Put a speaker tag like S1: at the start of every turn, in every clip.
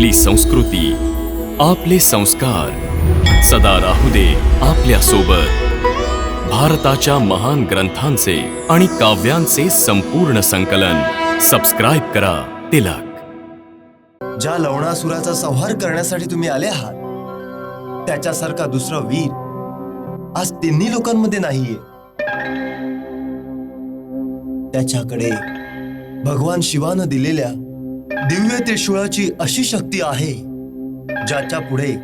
S1: आपली संस्कृती आपले संस्कार. सदा राहू दे आपल्यासोबत भारताच्या महान ग्रंथांचे आणि काव्यांचे संपूर्ण संकलन. सबस्क्राईब करा तिलक.
S2: ज्या लवणासुराचा संहार करण्यासाठी तुम्ही आले आहात त्याच्यासारखा दुसरा वीर आज तिन्ही लोकांमध्ये नाहीये. त्याच्याकडे भगवान शिवानं दिलेल्या दिव्य त्रिशूळाची अशी शक्ती आहे ज्याच्या पुढे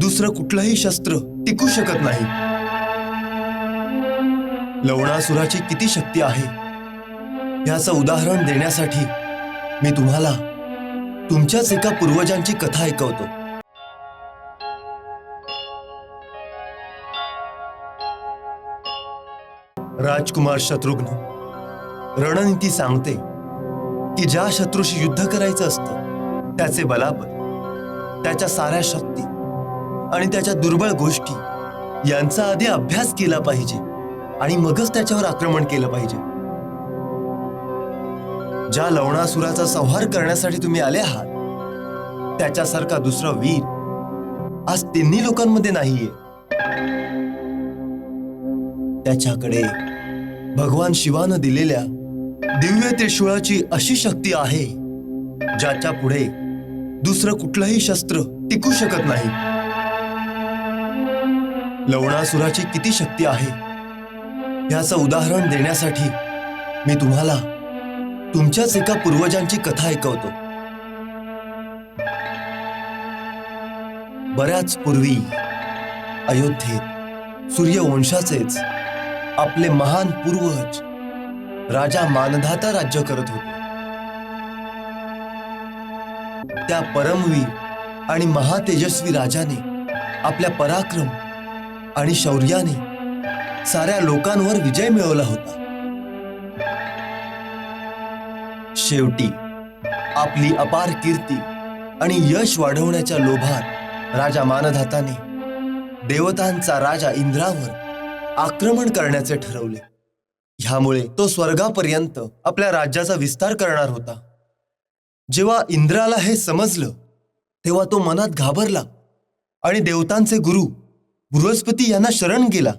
S2: दुसरं कुठलंही शस्त्र टिकू शकत नाही. लवणासुराची किती शक्ती आहे याचं उदाहरण देण्यासाठी मी तुम्हाला तुमच्याच एका पूर्वजांची कथा ऐकवतो. राजकुमार शत्रुघ्न रणनीती सांगते की ज्या शत्रूशी युद्ध करायचं असतं त्याचे बलाबल त्याच्या साऱ्या शक्ती आणि त्याच्या दुर्बळ गोष्टी यांचा आधी अभ्यास केला पाहिजे आणि मगच त्याच्यावर आक्रमण केलं पाहिजे. ज्या लवणासुराचा संहार करण्यासाठी तुम्ही आले आहात त्याच्यासारखा दुसरा वीर आज तिन्ही लोकांमध्ये नाहीये. त्याच्याकडे भगवान शिवानं दिलेल्या दिव्य त्रिशूळाची अशी शक्ती आहे ज्याच्या पुढे दुसरं कुठलंही शस्त्र टिकू शकत नाही. लवणासुराची किती शक्ती आहे याचं उदाहरण देण्यासाठी मी तुम्हाला तुमच्याच एका पूर्वजांची कथा ऐकवतो. बऱ्याच पूर्वी अयोध्येत सूर्यवंशाचेच आपले महान पूर्वज राजा मानधाता राज्य करत होते. त्या परमवीर आणि महातेजस्वी राजाने आपल्या पराक्रम आणि शौर्याने साऱ्या लोकांवर विजय मिळवला होता. शेवटी आपली अपार कीर्ती आणि यश वाढवण्याच्या लोभात राजा मानधाताने देवतांचा राजा इंद्रावर आक्रमण करण्याचे ठरवले. ह्यामुळे तो स्वर्गापर्यंत आपल्या राज्याचा विस्तार करणार होता. जेव्हा इंद्राला हे समजलं तेव्हा तो मनात घाबरला आणि देवतांचे गुरु बृहस्पती यांना शरण गेला.